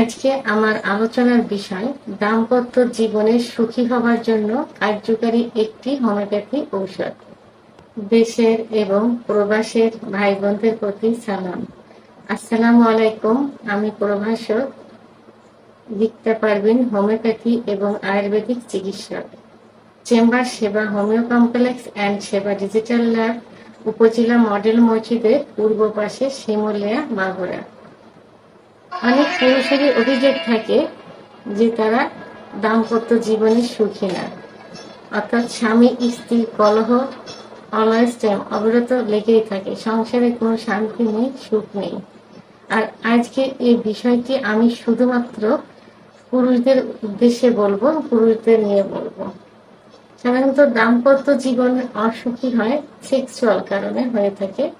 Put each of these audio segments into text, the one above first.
আজকে আমার আলোচনার বিষয়, দাম্পত্য জীবনে সুখী হবার জন্য কার্যকারী একটি হোমিওপ্যাথি ঔষধ। দেশের এবং প্রবাসের ভাই বোনদের প্রতি সালাম। আসসালামু আলাইকুম, আমি প্রভাষক, লিখতে পারবেন হোমিওপ্যাথি এবং আয়ুর্বেদিক চিকিৎসক। Chamber Seba homeo complex and Seba digital lab, উপজেলা মডেল মসজিদের পূর্ব পাশে শিমুলিয়া মাগুরা। অনেক পুরুষেরই অভিযোগ থাকে যে তারা দাম্পত্য জীবনে সুখী না। অর্থাৎ স্বামী, স্ত্রী, কলহ অলওয়েজ টাইম অবিরত লেগেই থাকে। সংসারে কোনো শান্তি নেই, সুখ নেই। আর আজকে এই বিষয়টি আমি শুধুমাত্র পুরুষদের উদ্দেশ্যে বলব, পুরুষদের নিয়ে বলব। সাধারণত দাম্পত্য জীবন অসুখী হয় সেক্সুয়াল কারণে হয়ে থাকে।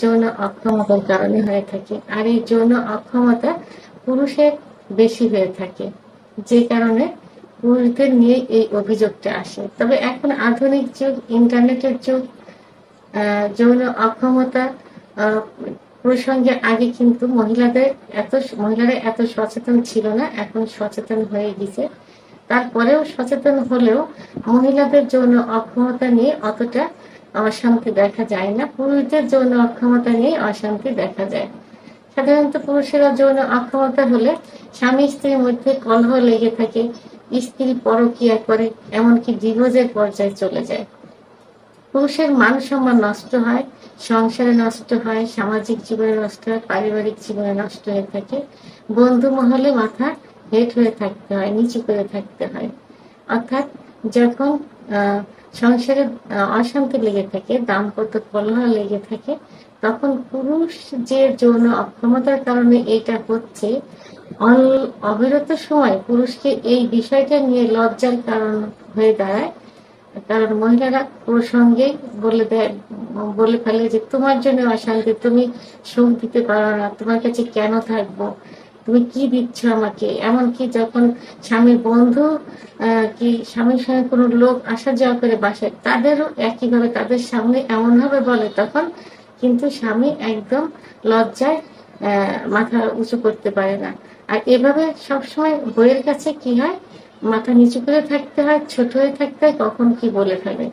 যৌন অক্ষমতার কারণে হয়ে থাকে। আর এই যৌন অক্ষমতা পুরুষের বেশি হয়ে থাকে। যে কারণে পুরুষদের নিয়ে এই অভিযোগটা আসে। তবে এখন আধুনিক যুগ, ইন্টারনেটের যুগ যৌন অক্ষমতা প্রসঙ্গে আগে কিন্তু মহিলাদের এত, মহিলারা এত সচেতন ছিল না, এখন সচেতন হয়ে গেছে। তারপরেও সচেতন হলেও মহিলাদের যৌন অক্ষমতা নিয়ে অতটা অশান্তি দেখা যায় না। পুরুষদের যৌন অক্ষমতা নিয়ে অশান্তি দেখা যায়। সাধারণত পুরুষেরা যৌন অক্ষমতা হলে স্বামী স্ত্রীর মধ্যে কলহ লেগে থাকে স্ত্রী পরকিয়া করে এমনকি ডিভোর্সের পর্যায়ে চলে যায়। পুরুষের মান সম্মান নষ্ট হয় সংসারে নষ্ট হয় সামাজিক জীবনে নষ্ট হয় পারিবারিক জীবনে নষ্ট হয়ে থাকে। বন্ধু মহলে মাথা হেট হয়ে থাকতে হয় নিচু করে থাকতে হয়। অর্থাৎ যখন আহ, সংসারে অশান্তি লেগে থাকে দাম্পত্য কলহ লেগে থাকে, তখন পুরুষ যে যৌন অক্ষমতার কারণে এটা হচ্ছে অবিরত সময় পুরুষকে এই বিষয়টা নিয়ে লজ্জার কারণ হয়ে দাঁড়ায়। কারণ মহিলারা প্রসঙ্গে বলে দেয়, বলে ফেলে যে, তোমার জন্য অশান্তি, তুমি সুখ দিতে পারো না, তোমার কাছে কেন থাকব? তুমি কি দিচ্ছ আমাকে? এমনকি যখন স্বামীর বন্ধু কি স্বামীর সঙ্গে কোনো লোক আসা যাওয়া করে বাসায়, তাদেরও একইভাবে, তাদের সামনে এমন ভাবে বলে তখন কিন্তু স্বামী একদম লজ্জায় মাথা উঁচু করতে পারে না। আর এভাবে সবসময় বইয়ের কাছে কি হয়? মাথা নিচু করে থাকতে হয়, ছোট হয়ে থাকতে হয়, কখন কি বলে ফেলে।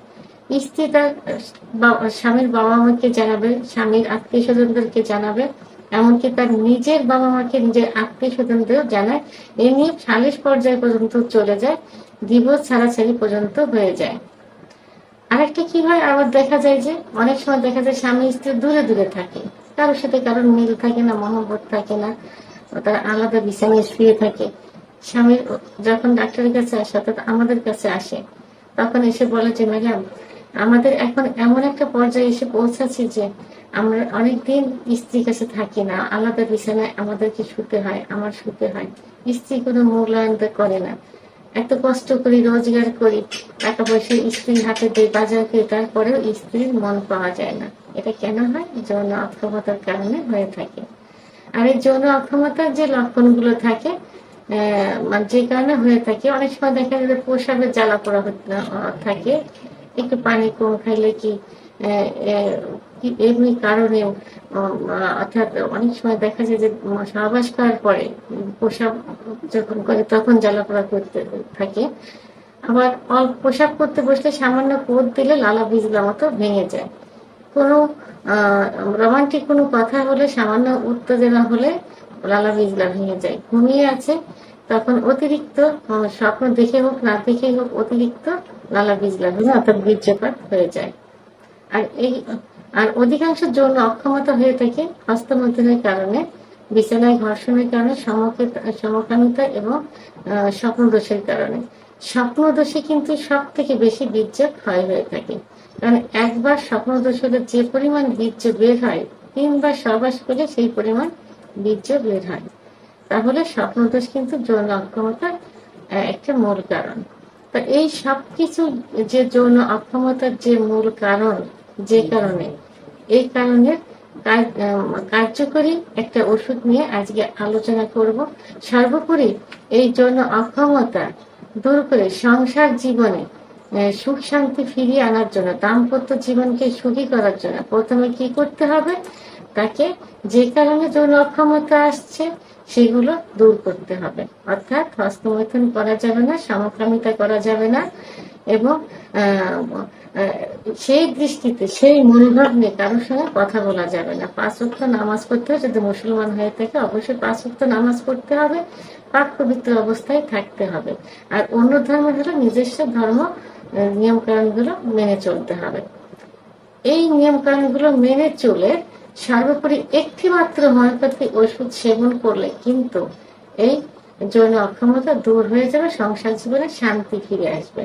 স্ত্রী তার স্বামীর বাবা মাকে জানাবে, স্বামীর আত্মীয় স্বজনদেরকে জানাবে এমনকি তার নিজের বাবা মাকে নিজের আত্মীয় স্বজনদেরও জানায়, এ নিয়ে সালিশ পর্যায় পর্যন্ত চলে যায় দিবস ছাড়াছাড়ি পর্যন্ত হয়ে যায়। আরেকটা কি হয়? আবার দেখা যায় যে, অনেক সময় দেখা যায় স্বামী স্ত্রী দূরে দূরে থাকে। কারোর সাথে কারোর মিল থাকে না মহব্বত থাকে না তারা আলাদা বিছানায় শুয়ে থাকে। স্বামীর যখন ডাক্তারের কাছে আসে, অর্থাৎ আমাদের কাছে আসে, তখন এসে বলে যে, ম্যাডাম আমাদের এখন এমন একটা পর্যায়ে এসে পৌঁছাচ্ছি যে আমরা অনেকদিন স্ত্রীর কাছে থাকি না, আলাদা বিছানায় আমাদেরকে শুতে হয়, আমার শুতে হয়। স্ত্রী কোনো মূল্যায়ন করে না। এত কষ্ট করি, রোজগার করি টাকা পয়সা স্ত্রীর হাতে দিয়ে বাজার করি, তারপরেও স্ত্রীর মন পাওয়া যায় না। এটা কেন হয়? যৌন অক্ষমতার কারণে হয়ে থাকে। আর এই যৌন অক্ষমতার যে লক্ষণগুলো থাকে মানে যে কারণে হয়ে থাকে, অনেক সময় দেখা যায় প্রসাবের জ্বালা পোড়া থাকে। একটু পানি কম খাইলে কি এমনি কারণে অর্থাৎ অনেক সময় দেখা যায় যে সহবাস করার পরে প্রসাব যখন করে তখন জ্বালা পোড়া করতে থাকে। আবার প্রসাব করতে বসলে সামান্য কোদ দিলে লালা বিজলা মতো ভেঙে যায়। কোনো রোমান্টিক কোনো কথা হলে, সামান্য উত্তেজনা হলে লালা বিজলা ভেঙে যায়। ঘুমিয়ে আছে, তখন অতিরিক্ত স্বপ্ন দেখে হোক, না দেখে হোক, অতিরিক্ত লালা বিজলা ভেঙে অর্থাৎ বীর্যপাত হয়ে যায়। আর এই, আর অধিকাংশ যৌন অক্ষমতা হয়ে থাকে হস্তমৈথুনের কারণে, বিছানায় ঘর্ষণের কারণে, সমকে- সমকামিতা এবং স্বপ্নদোষের কারণে। স্বপ্নদোষে কিন্তু সব থেকে বেশি বীর্য ক্ষয় হয়ে থাকে। কারণ একবার স্বপ্নদোষ হলে যে পরিমাণ বীর্য বের হয়, তিনবার সহবাস করলে সেই পরিমাণ বীর্য বের হয়। তাহলে স্বপ্নদোষ কিন্তু যৌন অক্ষমতার একটা মূল কারণ। এই সব কিছু যে যৌন অক্ষমতার যে মূল কারণ, যে কারণে, এই কারণে কার্যকরী একটা ওষুধ নিয়ে আজকে আলোচনা করব। সর্বোপরি এই যৌন অক্ষমতা দূর করে সংসার জীবনে সুখ শান্তি ফিরিয়ে আনার জন্য, দাম্পত্য জীবনকে সুখী করার জন্য প্রথমে কি করতে হবে? তাকে যে কারণে যৌন অক্ষমতা আসছে, সেগুলো দূর করতে হবে। অর্থাৎ হস্তমৈথুন করা যাবে না, সমকামিতা করা যাবে না এবং সেই দৃষ্টিতে, সেই মনোভাব নিয়ে কারোর সঙ্গে কথা বলা যাবে না। পাঁচ ওয়াক্ত নামাজ পড়তে হবে। যদি মুসলমান হয়ে থাকে, অবশ্যই পাঁচ ওয়াক্ত নামাজ পড়তে হবে। পাক পবিত্র অবস্থায় থাকতে হবে। আর অন্য ধর্ম হলো নিজস্ব ধর্ম নিয়ম কানুনগুলো মেনে চলতে হবে। এই নিয়ম কানুনগুলো মেনে চলে সর্বোপরি একটি মাত্র হোমিওপ্যাথি ওষুধ সেবন করলে কিন্তু এই যৌন অক্ষমতা দূর হয়ে যাবে, সংসার জীবনে শান্তি ফিরে আসবে।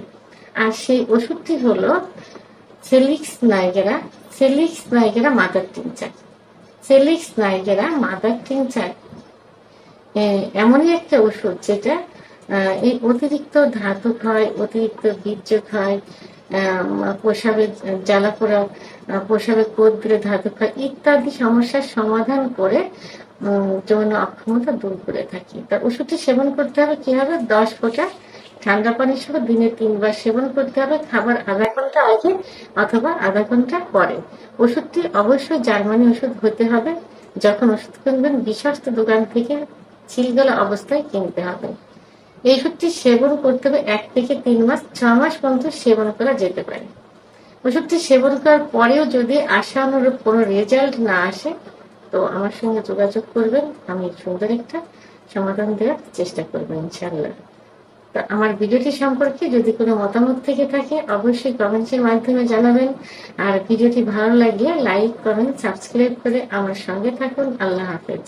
আর সেই ওষুধটি হলো salix nigra salix nigra mother tincture. Salix nigra mother tincture এমনই একটা ওষুধ যেটা এই অতিরিক্ত ধাতু হয় অতিরিক্ত বীর্য হয় পোশাবে জ্বালা পোড়া পোশাবে কোদ্রে ধাতু হয় ইত্যাদি সমস্যার সমাধান করে যৌন অক্ষমতা দূর করে থাকি। তা ওষুধটি সেবন করতে হবে কি হবে দশ ফোঁটা ঠান্ডা পানি সহ দিনে তিনবার সেবন করতে হবে, খাবার আধা ঘণ্টা আগে অথবা আধা ঘণ্টা পরে। ওষুধটি অবশ্যই জার্মানি ওষুধ হতে হবে। যখন ওষুধ কিনবেন, বিশ্বস্ত দোকান থেকে ছিলগলা অবস্থায় কিনতে হবে। এই ওষুধটি সেবন করতে হবে এক থেকে তিন মাস, ছ মাস পর্যন্ত সেবন করা যেতে পারে। ওষুধটি সেবন করার পরেও যদি আশা অনুরূপ কোনো রেজাল্ট না আসে, তো আমার সঙ্গে যোগাযোগ করবেন, আমি সুন্দর একটা সমাধান দেওয়ার চেষ্টা করব ইনশাল্লাহ তো আমার ভিডিওটি সম্পর্কে যদি কোনো মতামত থেকে থাকে, অবশ্যই কমেন্টসের মাধ্যমে জানাবেন। আর ভিডিওটি ভালো লাগলে লাইক কমেন্ট সাবস্ক্রাইব করে আমার সঙ্গে থাকুন। আল্লাহ হাফেজ।